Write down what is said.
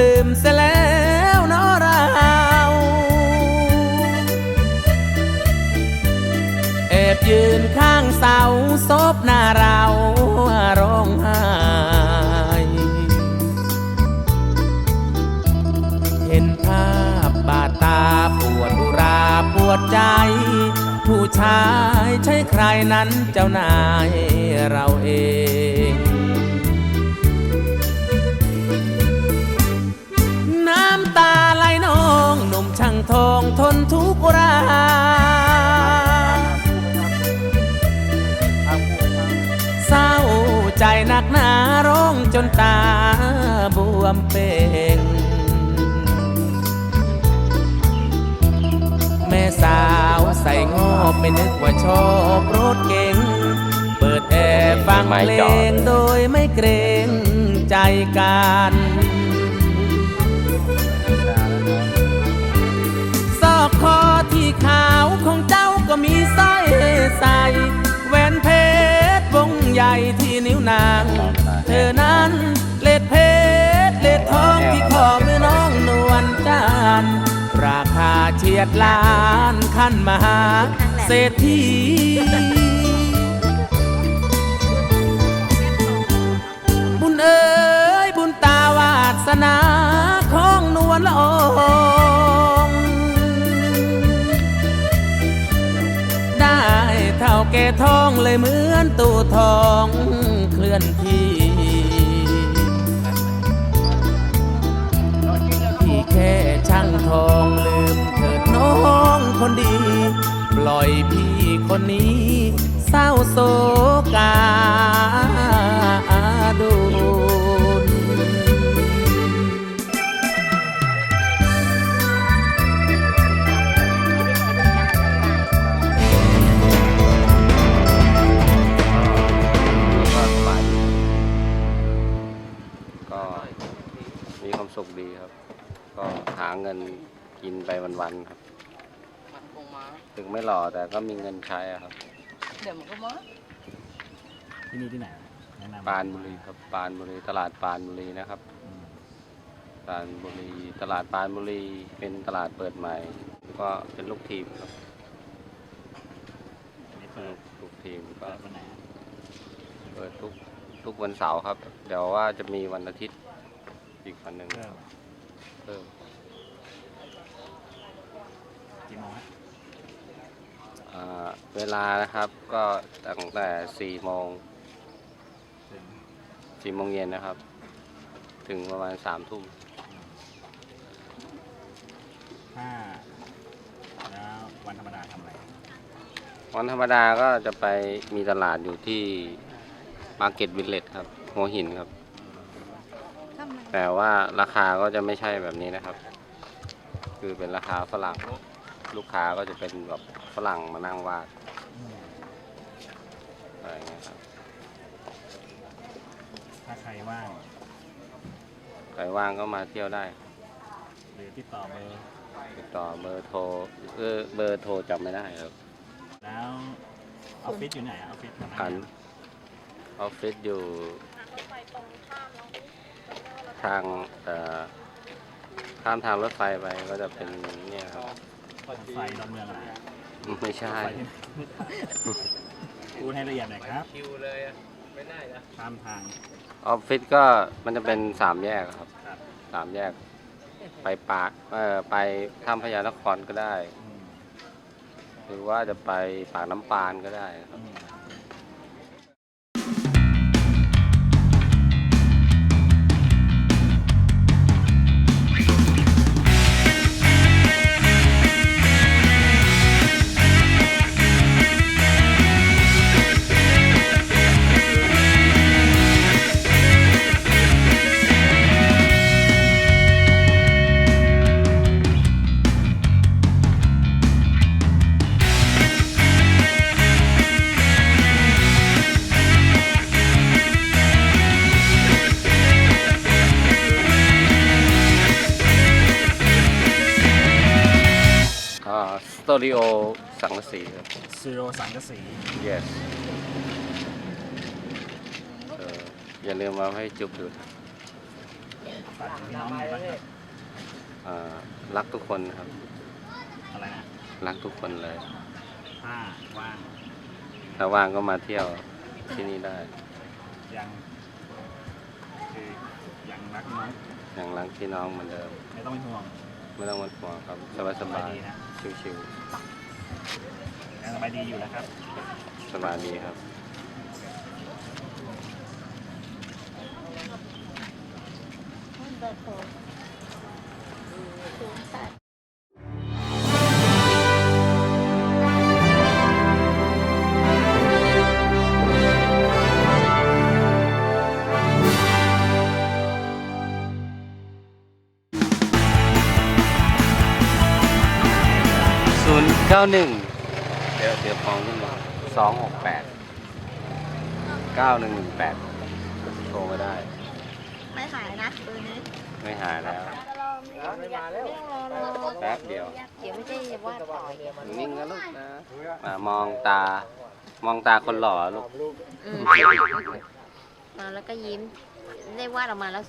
ลืมเสียแล้วเนอเราแอบยืนข้างเสาซบหน้าเราร้องไห้เห็นภาพบาดตาปวดอุราปวดใจ ผู้ชายใช่ใครนั้นเจ้านายเราเอง กหนาร้องจนตาบวมเป่งแม่สาวใส่งอบไม่นึกว่าชอบรถเก๋งเปิดแอร์ฟังเพลงโดยไม่เกรงใจกันซอกคอที่ขาวของเจ้าก็มีสร้อยใส่แหวนเพชรวงใหญ่ที่ นิ้วนาง เธอนั้นเล็ดเพชรเล็ดทองที่คอมือน้องนวลจันทร์ราคาเฉียดล้านขั้นมหาเศรษฐีบุญเอ๋ยบุญตาวาสนาของนวลละอองได้เท่าแก่ทองเลยเหมือนตู้ทองเคลื่ อนที่พี่แค่ช่างทองลืมเถิดน้องคนดี ปล่อยพี่คนนี้ เศร้าโศกา ขดีครับ ก็หาเงินกินไปวันๆครับ มันคงมา ถึงไม่หล่อแต่ก็มีเงินใช้อะครับ เดี๋ยวมันก็มาที่นี่ที่ไหนแนะนำปรานบุรีครับปรานบุรีตลาดปรานบุรีนะครับอืมปรานบุรีตลาดปรานบุรีเป็นตลาดเปิดใหม่ก็เป็นลูกทีมครับอันนี้เปิดลูกทีมก็เปิดวันไหนอะเปิดทุกทุกวันเสาร์ครับ เดี๋ยวว่าจะมีวันอาทิตย์ อีกวันหนึ่งเริ่มเพิ่มกี่โมงฮะอ่าเวลานะครับก็ตั้งแต่สี่โมงถึงสี่โมงเย็นนะครับ ถึงประมาณสามทุ่มถ้าแล้ววันธรรมดาทำอะไรวันธรรมดาก็จะไปมีตลาดอยู่ที่ Market Village ครับหัวหินครับ แต่ว่าราคาก็จะไม่ใช่แบบนี้นะครับ คือเป็นราคาฝรั่ง ลูกค้าก็จะเป็นแบบฝรั่งมานั่งวาดอืมอะไรอย่างเงี้ยครับ ถ้าใครว่างใครว่างก็มาเที่ยวได้ หรือติดต่อเบอร์ติดต่อเบอร์โทรเออเบอร์โทรจำไม่ได้ครับแล้วออฟฟิศอยู่ไหนอะออฟฟิศทำงาอันนออฟฟิศอยู่ ทางเอ่ อข้ามทางรถไฟไปก็จะเป็นเนี่ยครับรถไฟดอนเมืองอะไรอะไม่ใช่รถไฟที่ไหนพูดให้ละเอียดหน่อยครับคิวเลยไม่ได้นะข้ามทางออฟฟิศก็มันจะเป็นสามแยกครับครับสามแยก ไปปากเออไปข้ามพญานครก็ได้อืมหรือว่าจะไปปากน้ำปานก็ได้ครับ อืมก็สตูดิโอสังกะสีครับ ซีโรสังกะสี yes เอออย่าลืมมาให้จุบดูนะฝากถึงพี่น้องไงบ้างครับเอ่อรักทุกคนครับ อะไรนะรักทุกคนเลย ถ้าว่างถ้าว่างก็มาเที่ยวที่นี่ได้ ยังคือยังรักน้องยังรักพี่น้องเหมือนเดิม ไม่ต้องเป็นห่วงไม่ต้องมาห่วงครับสบายสบายดีนะๆ ชิวยังสบายดีอยู่นะครับ ๆสบายดีครับเก้าหนึ่งเดี๋ยวเดี๋ยวฟองขึ้นมาสองหกแปดเก้าหนึ่งหนึ่งแปดโทรมาได้ ไม่หายนะเบอร์นี้ไม่หายแล้วไม่ต้องรอรอแป๊บเดียวเดี๋ยวไม่ใช่ว่าต่อยนิ่งนะลูกนะมามองตา มองตาคนหล่อลูกอืมมาแล้วก็ยิ้ม ได้วาดออกมาแล้ว